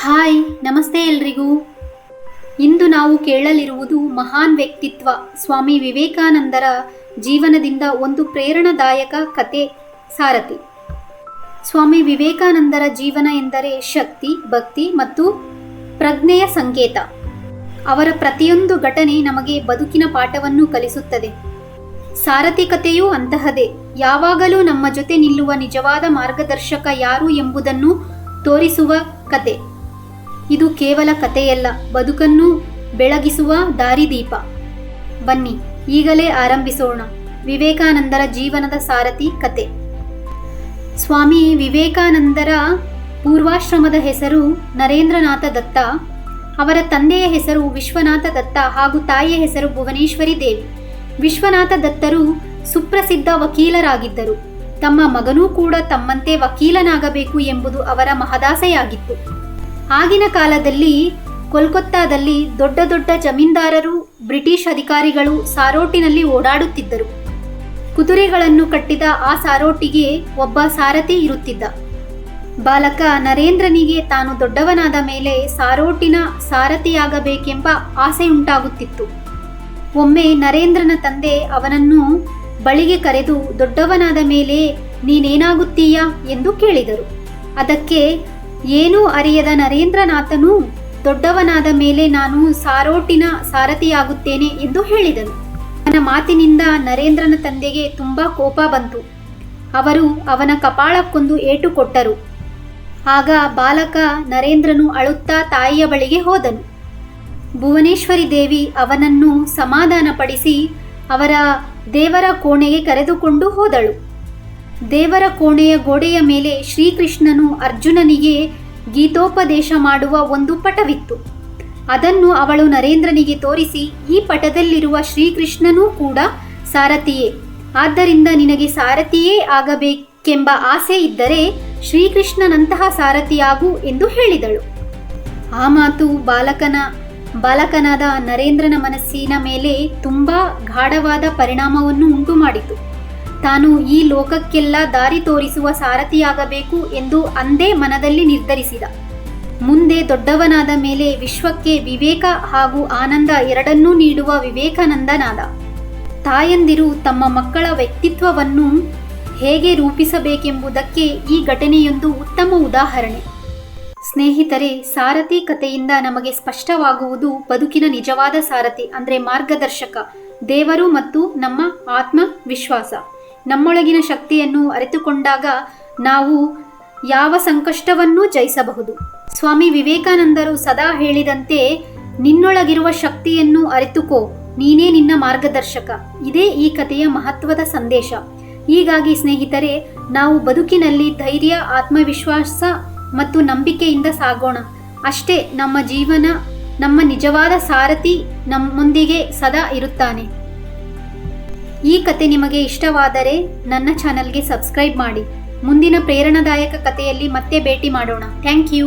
Hi, ನಮಸ್ತೆ ಎಲ್ರಿಗೂ. ಇಂದು ನಾವು ಕೇಳಲಿರುವುದು ಮಹಾನ್ ವ್ಯಕ್ತಿತ್ವ, ಸ್ವಾಮಿ ವಿವೇಕಾನಂದರ ಜೀವನದಿಂದ ಒಂದು ಪ್ರೇರಣಾದಾಯಕ ಕತೆ, ಸಾರಥಿ. ಸ್ವಾಮಿ ವಿವೇಕಾನಂದರ ಜೀವನ ಎಂದರೆ ಶಕ್ತಿ, ಭಕ್ತಿ ಮತ್ತು ಪ್ರಜ್ಞೆಯ ಸಂಕೇತ. ಅವರ ಪ್ರತಿಯೊಂದು ಘಟನೆ ನಮಗೆ ಬದುಕಿನ ಪಾಠವನ್ನು ಕಲಿಸುತ್ತದೆ. ಸಾರಥಿ ಕಥೆಯೂ ಅಂತಹದೇ, ಯಾವಾಗಲೂ ನಮ್ಮ ಜೊತೆ ನಿಲ್ಲುವ ನಿಜವಾದ ಮಾರ್ಗದರ್ಶಕ ಯಾರು ಎಂಬುದನ್ನು ತೋರಿಸುವ ಕತೆ. ಇದು ಕೇವಲ ಕಥೆಯಲ್ಲ, ಬದುಕನ್ನು ಬೆಳಗಿಸುವ ದಾರಿದೀಪ. ಬನ್ನಿ, ಈಗಲೇ ಆರಂಭಿಸೋಣ. ವಿವೇಕಾನಂದರ ಜೀವನದ ಸಾರಥಿ ಕತೆ. ಸ್ವಾಮಿ ವಿವೇಕಾನಂದರ ಪೂರ್ವಾಶ್ರಮದ ಹೆಸರು ನರೇಂದ್ರನಾಥ ದತ್ತ, ಅವರ ತಂದೆಯ ಹೆಸರು ವಿಶ್ವನಾಥ ದತ್ತ ಹಾಗೂ ತಾಯಿಯ ಹೆಸರು ಭುವನೇಶ್ವರಿ ದೇವಿ. ವಿಶ್ವನಾಥ ದತ್ತರು ಸುಪ್ರಸಿದ್ಧ ವಕೀಲರಾಗಿದ್ದರು. ತಮ್ಮ ಮಗನೂ ಕೂಡ ತಮ್ಮಂತೆ ವಕೀಲನಾಗಬೇಕು ಎಂಬುದು ಅವರ ಮಹದಾಸೆಯಾಗಿತ್ತು. ಆಗಿನ ಕಾಲದಲ್ಲಿ ಕೋಲ್ಕತ್ತಾದಲ್ಲಿ ದೊಡ್ಡ ದೊಡ್ಡ ಜಮೀನ್ದಾರರು, ಬ್ರಿಟಿಷ್ ಅಧಿಕಾರಿಗಳು ಸಾರೋಟಿನಲ್ಲಿ ಓಡಾಡುತ್ತಿದ್ದರು. ಕುದುರೆಗಳನ್ನು ಕಟ್ಟಿದ ಆ ಸಾರೋಟಿಗೆ ಒಬ್ಬ ಸಾರಥಿ ಇರುತ್ತಿದ್ದ. ಬಾಲಕ ನರೇಂದ್ರನಿಗೆ ತಾನು ದೊಡ್ಡವನಾದ ಮೇಲೆ ಸಾರೋಟಿನ ಸಾರಥಿಯಾಗಬೇಕೆಂಬ ಆಸೆಯುಂಟಾಗುತ್ತಿತ್ತು. ಒಮ್ಮೆ ನರೇಂದ್ರನ ತಂದೆ ಅವನನ್ನು ಬಳಿಗೆ ಕರೆದು ದೊಡ್ಡವನಾದ ಮೇಲೆ ನೀನೇನಾಗುತ್ತೀಯಾ ಎಂದು ಕೇಳಿದರು. ಅದಕ್ಕೆ, ಏನೂ ಅರಿಯದ ನರೇಂದ್ರನಾಥನು ದೊಡ್ಡವನಾದ ಮೇಲೆ ನಾನು ಸಾರೋಟಿನ ಸಾರಥಿಯಾಗುತ್ತೇನೆ ಎಂದು ಹೇಳಿದನು. ಅವನ ಮಾತಿನಿಂದ ನರೇಂದ್ರನ ತಂದೆಗೆ ತುಂಬಾ ಕೋಪ ಬಂತು. ಅವರು ಅವನ ಕಪಾಳಕ್ಕೊಂದು ಏಟು ಕೊಟ್ಟರು. ಆಗ ಬಾಲಕ ನರೇಂದ್ರನು ಅಳುತ್ತಾ ತಾಯಿಯ ಬಳಿಗೆ ಹೋದನು. ಭುವನೇಶ್ವರಿ ದೇವಿ ಅವನನ್ನು ಸಮಾಧಾನಪಡಿಸಿ ಅವರ ದೇವರ ಕೋಣೆಗೆ ಕರೆದುಕೊಂಡು ಹೋದಳು. ದೇವರ ಕೋಣೆಯ ಗೋಡೆಯ ಮೇಲೆ ಶ್ರೀಕೃಷ್ಣನು ಅರ್ಜುನನಿಗೆ ಗೀತೋಪದೇಶ ಮಾಡುವ ಒಂದು ಪಟವಿತ್ತು. ಅದನ್ನು ಅವಳು ನರೇಂದ್ರನಿಗೆ ತೋರಿಸಿ, ಈ ಪಟದಲ್ಲಿರುವ ಶ್ರೀಕೃಷ್ಣನೂ ಕೂಡ ಸಾರಥಿಯೇ. ಆದ್ದರಿಂದ ನಿನಗೆ ಸಾರಥಿಯೇ ಆಗಬೇಕೆಂಬ ಆಸೆ ಇದ್ದರೆ ಶ್ರೀಕೃಷ್ಣನಂತಹ ಸಾರಥಿಯಾಗು ಎಂದು ಹೇಳಿದಳು. ಆ ಮಾತು ಬಾಲಕನ ಬಾಲಕನಾದ ನರೇಂದ್ರನ ಮನಸ್ಸಿನ ಮೇಲೆ ತುಂಬಾ ಗಾಢವಾದ ಪರಿಣಾಮವನ್ನು ಉಂಟು ಮಾಡಿತು ತಾನು ಈ ಲೋಕಕ್ಕೆಲ್ಲ ದಾರಿ ತೋರಿಸುವ ಸಾರಥಿಯಾಗಬೇಕು ಎಂದು ಅಂದೇ ಮನದಲ್ಲಿ ನಿರ್ಧರಿಸಿದ. ಮುಂದೆ ದೊಡ್ಡವನಾದ ಮೇಲೆ ವಿಶ್ವಕ್ಕೆ ವಿವೇಕ ಹಾಗೂ ಆನಂದ ಎರಡನ್ನೂ ನೀಡುವ ವಿವೇಕಾನಂದನಾದ. ತಾಯಂದಿರು ತಮ್ಮ ಮಕ್ಕಳ ವ್ಯಕ್ತಿತ್ವವನ್ನು ಹೇಗೆ ರೂಪಿಸಬೇಕೆಂಬುದಕ್ಕೆ ಈ ಘಟನೆಯೊಂದು ಉತ್ತಮ ಉದಾಹರಣೆ. ಸ್ನೇಹಿತರೆ, ಸಾರಥಿ ಕಥೆಯಿಂದ ನಮಗೆ ಸ್ಪಷ್ಟವಾಗುವುದು ಬದುಕಿನ ನಿಜವಾದ ಸಾರಥಿ, ಅಂದರೆ ಮಾರ್ಗದರ್ಶಕ, ದೇವರು ಮತ್ತು ನಮ್ಮ ಆತ್ಮ ವಿಶ್ವಾಸ ನಮ್ಮೊಳಗಿನ ಶಕ್ತಿಯನ್ನು ಅರಿತುಕೊಂಡಾಗ ನಾವು ಯಾವ ಸಂಕಷ್ಟವನ್ನೂ ಜಯಿಸಬಹುದು. ಸ್ವಾಮಿ ವಿವೇಕಾನಂದರು ಸದಾ ಹೇಳಿದಂತೆ, ನಿನ್ನೊಳಗಿರುವ ಶಕ್ತಿಯನ್ನು ಅರಿತುಕೋ, ನೀನೇ ನಿನ್ನ ಮಾರ್ಗದರ್ಶಕ. ಇದೇ ಈ ಕಥೆಯ ಮಹತ್ವದ ಸಂದೇಶ. ಹೀಗಾಗಿ ಸ್ನೇಹಿತರೆ, ನಾವು ಬದುಕಿನಲ್ಲಿ ಧೈರ್ಯ, ಆತ್ಮವಿಶ್ವಾಸ ಮತ್ತು ನಂಬಿಕೆಯಿಂದ ಸಾಗೋಣ. ಅಷ್ಟೇ ನಮ್ಮ ಜೀವನ, ನಮ್ಮ ನಿಜವಾದ ಸಾರಥಿ ನಮ್ಮೊಂದಿಗೆ ಸದಾ ಇರುತ್ತಾನೆ. ಈ ಕತೆ ನಿಮಗೆ ಇಷ್ಟವಾದರೆ ನನ್ನ ಚಾನಲ್ಗೆ ಸಬ್ಸ್ಕ್ರೈಬ್ ಮಾಡಿ. ಮುಂದಿನ ಪ್ರೇರಣಾದಾಯಕ ಕಥೆಯಲ್ಲಿ ಮತ್ತೆ ಭೇಟಿ ಮಾಡೋಣ. Thank you.